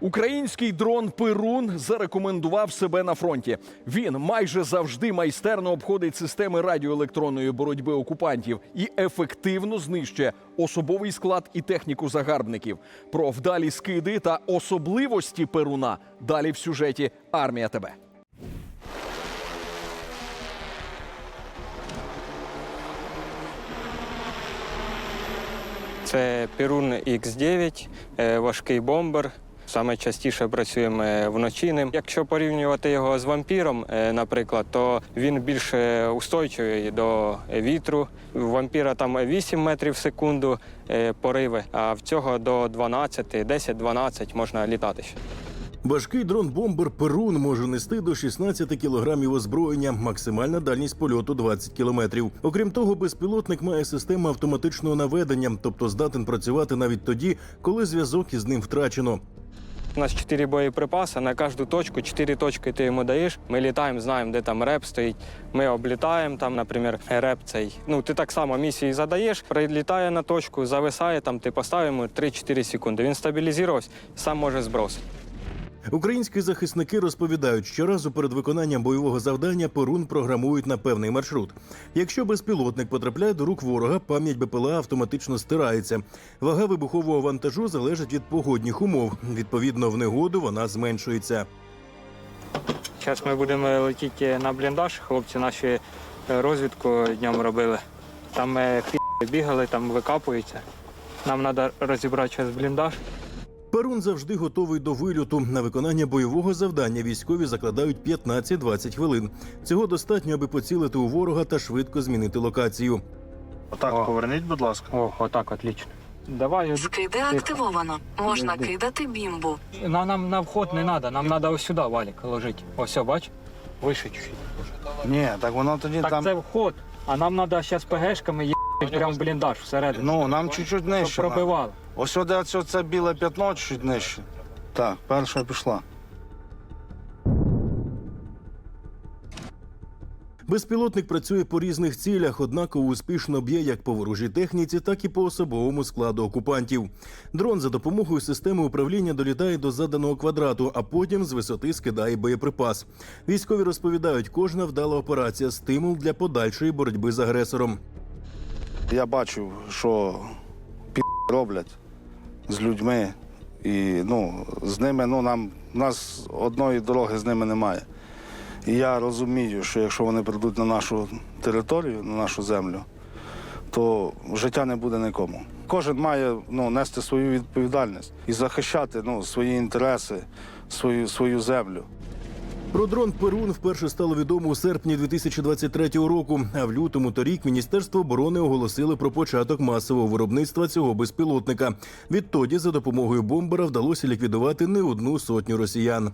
Український дрон Перун зарекомендував себе на фронті. Він майже завжди майстерно обходить системи радіоелектронної боротьби окупантів і ефективно знищує особовий склад і техніку загарбників. Про вдалі скиди та особливості Перуна далі в сюжеті Армія ТБ. Це Перун X9, е, важкий бомбер. Саме частіше працюємо е, вночі. Якщо порівнювати його з вампіром, е, наприклад, то він більш устойчивий до вітру. У вампіра там 8 метрів в секунду е, пориви, а в цього до 12, 10-12 можна літати ще. Важкий дрон-бомбер Перун може нести до 16 кілограмів озброєння, максимальна дальність польоту 20 кілометрів. Окрім того, безпілотник має систему автоматичного наведення, тобто здатен працювати навіть тоді, коли зв'язок із ним втрачено. У нас чотири боєприпаси на кожну точку, чотири точки ти йому даєш. Ми літаємо, знаємо, де там реп стоїть. Ми облітаємо там, наприклад, реп цей. Ну ти так само місії задаєш, прилітає на точку, зависає там, ти поставимо 3-4 секунди. Він стабілізувався, сам може збросити. Українські захисники розповідають, що разу перед виконанням бойового завдання Перун програмують на певний маршрут. Якщо безпілотник потрапляє до рук ворога, пам'ять БПЛА автоматично стирається. Вага вибухового вантажу залежить від погодних умов. Відповідно, в негоду вона зменшується. Зараз ми будемо летіти на бліндаж. Хлопці наші е, розвідку днем робили. Там е, бігали, там викапуються. Нам треба розібрати зараз бліндаж. Перун завжди готовий до вильоту. На виконання бойового завдання військові закладають 15-20 хвилин. Цього достатньо, аби поцілити у ворога та швидко змінити локацію. Отак, О. поверніть, будь ласка. О, отак, отлично. Давай, Скиди активовано. Можна Іди. кидати бімбу. на, нам на вход не треба, нам треба ось сюди валік ложити. Ось, бач, вище чуть. Ні, так воно тоді Так там. це вход, а нам треба зараз ПГшками їхати прямо в бліндаж всередину. Ну, нам чуть-чуть щоб нижче. надо. пробивали. Ось сюди оце це біле п'ятно чуть нижче. Так, перша пішла. Безпілотник працює по різних цілях, однаково успішно б'є як по ворожій техніці, так і по особовому складу окупантів. Дрон за допомогою системи управління долітає до заданого квадрату, а потім з висоти скидає боєприпас. Військові розповідають, кожна вдала операція стимул для подальшої боротьби з агресором. Я бачив, що пі роблять з людьми. І ну, з ними, ну нам нас одної дороги з ними немає. І я розумію, що якщо вони прийдуть на нашу територію, на нашу землю, то життя не буде нікому. Кожен має ну, нести свою відповідальність і захищати ну, свої інтереси, свою, свою землю. Про дрон Перун вперше стало відомо у серпні 2023 року. А в лютому торік Міністерство оборони оголосили про початок масового виробництва цього безпілотника. Відтоді за допомогою бомбера вдалося ліквідувати не одну сотню росіян.